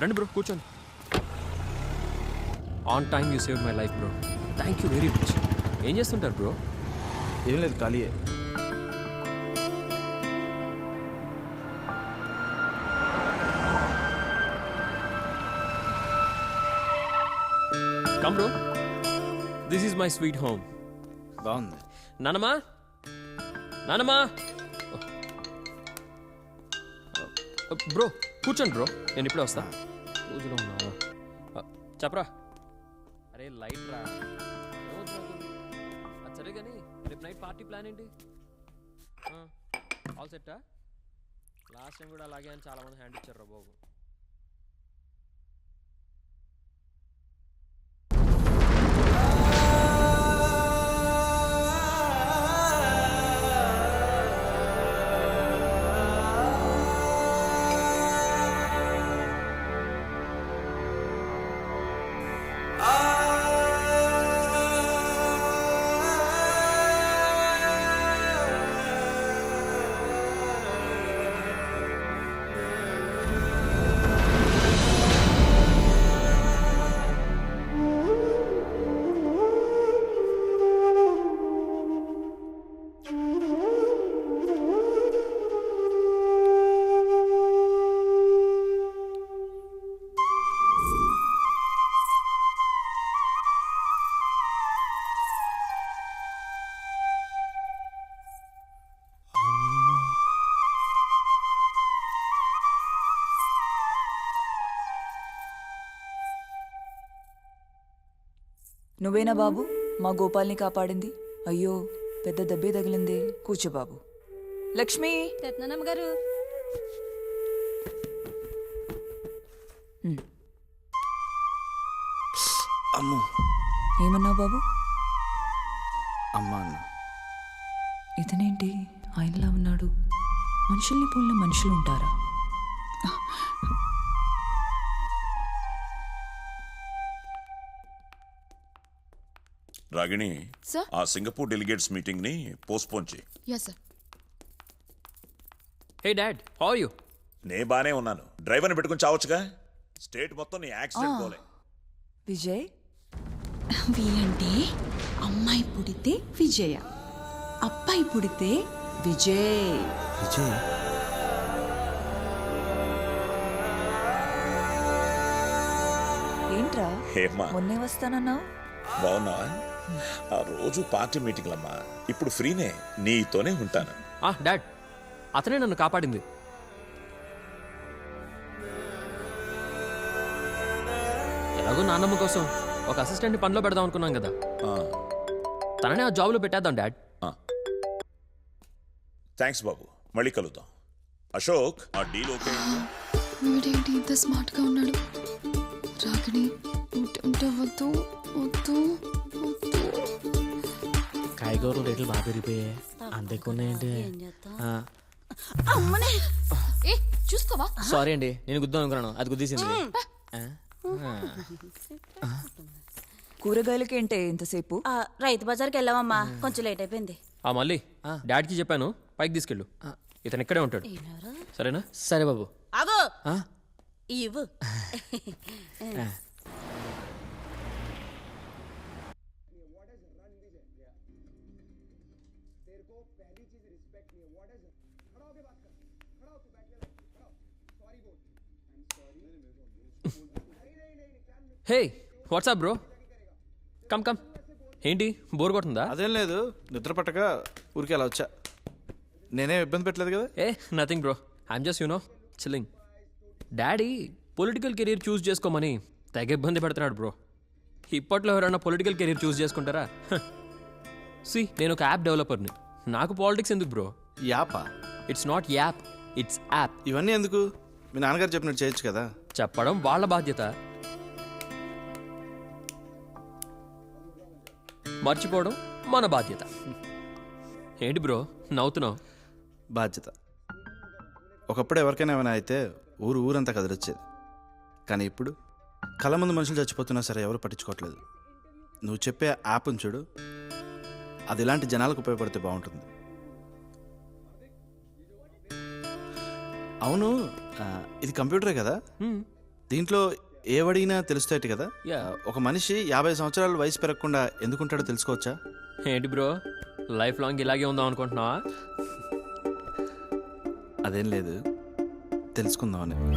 రండి బ్రో కూర్చోండి. On time you save my life bro thank you very much ఏం చేస్తుంటారు బ్రో ఏం లేదు ఖాళీయే. Come bro this is my sweet home బాగుంది. నానమ్మా? నానమ్మా? బ్రో. కూర్చోండి బ్రో నేను ఇప్పుడే వస్తా. పూజలో ఉన్నావా? చెప్పరా? అరే లైట్ రా. సరే కానీ రేపు నైట్ పార్టీ ప్లాన్ ఏంటి? ఆల్ సెట్టా లాస్ట్ టైం కూడా అలాగే అని చాలా మంది హ్యాండ్ ఇచ్చారు రా బాబు. నువ్వేనా బాబు? మా గోపాల్ని కాపాడింది. అయ్యో పెద్ద దెబ్బే తగిలింది. కూర్చో బాబు. లక్ష్మి! రత్నమ్మ గారు. అమ్ము. ఏమన్నావు బాబు? అమ్మ అన్న. ఇతనేంటి? ఆయనలా ఉన్నాడు. మనుషుల్ని పోలిన మనుషులు ఉంటారా? రాగిణి సార్? ఆ సింగపూర్ డెలిగేట్స్ మీటింగ్ని పోస్ట్పోన్ చేయి. Yes sir hey dad how you నే బానే ఉన్నాను. డ్రైవర్ని పెట్టుకుని చావచ్చుగా? స్టేట్ మొత్తం నీ యాక్సిడెంట్ పోలే. విజయ్? వి అంటే అమ్మాయి పుడితే విజయ అబ్బాయి పుడితే విజయ్. విజయ్? ఏంట్రా? హేమా. మొన్నే వస్తానన్నావు? బాగున్నావా? ఆ రోజు పార్టీ మీటింగ్లమ్మా. ఇప్పుడు ఫ్రీనే నీతోనే ఉంటాను. ఆ డాడ్ అతనే నన్ను కాపాడింది. ఎలాగో నాన్నమ్మ కోసం ఒక అసిస్టెంట్ని పనిలో పెడదాం అనుకున్నాం కదా. ఆ, తననే ఆ జాబ్లో పెట్టేద్దాం డాడ్. థ్యాంక్స్ బాబు మళ్ళీ కలుద్దాం. అశోక్ ఆ డీల్ ఓకే? వీడేంటి ఇంత స్మార్ట్గా ఉన్నాడు? రాగిణి ఉంటే ఉంటే వద్దు వద్దు వద్దు. కాయగూరలు రేట్లు బాగా పెరిగిపోయాయి అంతేకున్నాయంటే ఏ చూసుకోవా సారీ అండి నేను గుద్దాం అనుకున్నాను అది గుద్దీసింది కూరగాయలకేంటే ఇంతసేపు ఆ, రైతు బజార్కి వెళ్ళామమ్మా కొంచెం లేట్ అయిపోయింది ఆ మళ్ళీ డాడ్కి చెప్పాను పైకి తీసుకెళ్ళు ఇతను ఇక్కడే ఉంటాడు సరేనా సరే బాబు ఆగో ఆ? ఇవ్వు hey what's up bro come come ఏంటి? బోర్ కొడుతుందా? అదేం లేదు. నిద్ర పట్టక ఊరికి అలా వచ్చా. నేనేం ఇబ్బంది పెట్టలేదు కదా? ఏ nothing bro I'm just you know chilling daddy political career choose చేసుకోమని తెగ ఇబ్బంది పెడుతున్నాడు బ్రో ఇప్పట్లో ఎవరైనా పొలిటికల్ కెరీర్ చూస్ చేసుకుంటారా? సి నేను ఒక యాప్ డెవలపర్ని నాకు పాలిటిక్స్ ఎందుకు bro యాపా? It's not app it's app ఇవన్నీ ఎందుకు? మీ నాన్నగారు చెప్పినట్టు చేయొచ్చు కదా. చెప్పడం వాళ్ళ బాధ్యత. మర్చిపోవడం మన బాధ్యత. ఏంటి బ్రో నవ్వుతున్నావు? బాధ్యత. ఒకప్పుడు ఎవరికైనా ఏమైనా అయితే ఊరు ఊరంతా కదిలొచ్చేది. కానీ ఇప్పుడు కళ్ళ ముందు మనుషులు చచ్చిపోతున్నా సరే ఎవరు పట్టించుకోవట్లేదు. నువ్వు చెప్పే యాప్ని చూడు. అది ఇలాంటి జనాలకు ఉపయోగపడితే బాగుంటుంది. అవును. ఆ, ఇది కంప్యూటరే కదా? దీంట్లో ఏవడిగినా తెలుస్తాయి కదా? Yeah. ఒక మనిషి యాభై సంవత్సరాల వయసు పెరగకుండా ఎందుకుంటాడో తెలుసుకోవచ్చా? ఏంటి బ్రో? లైఫ్ లాంగ్ ఇలాగే ఉందాం అనుకుంటున్నావా? అదేం లేదు. తెలుసుకుందామని.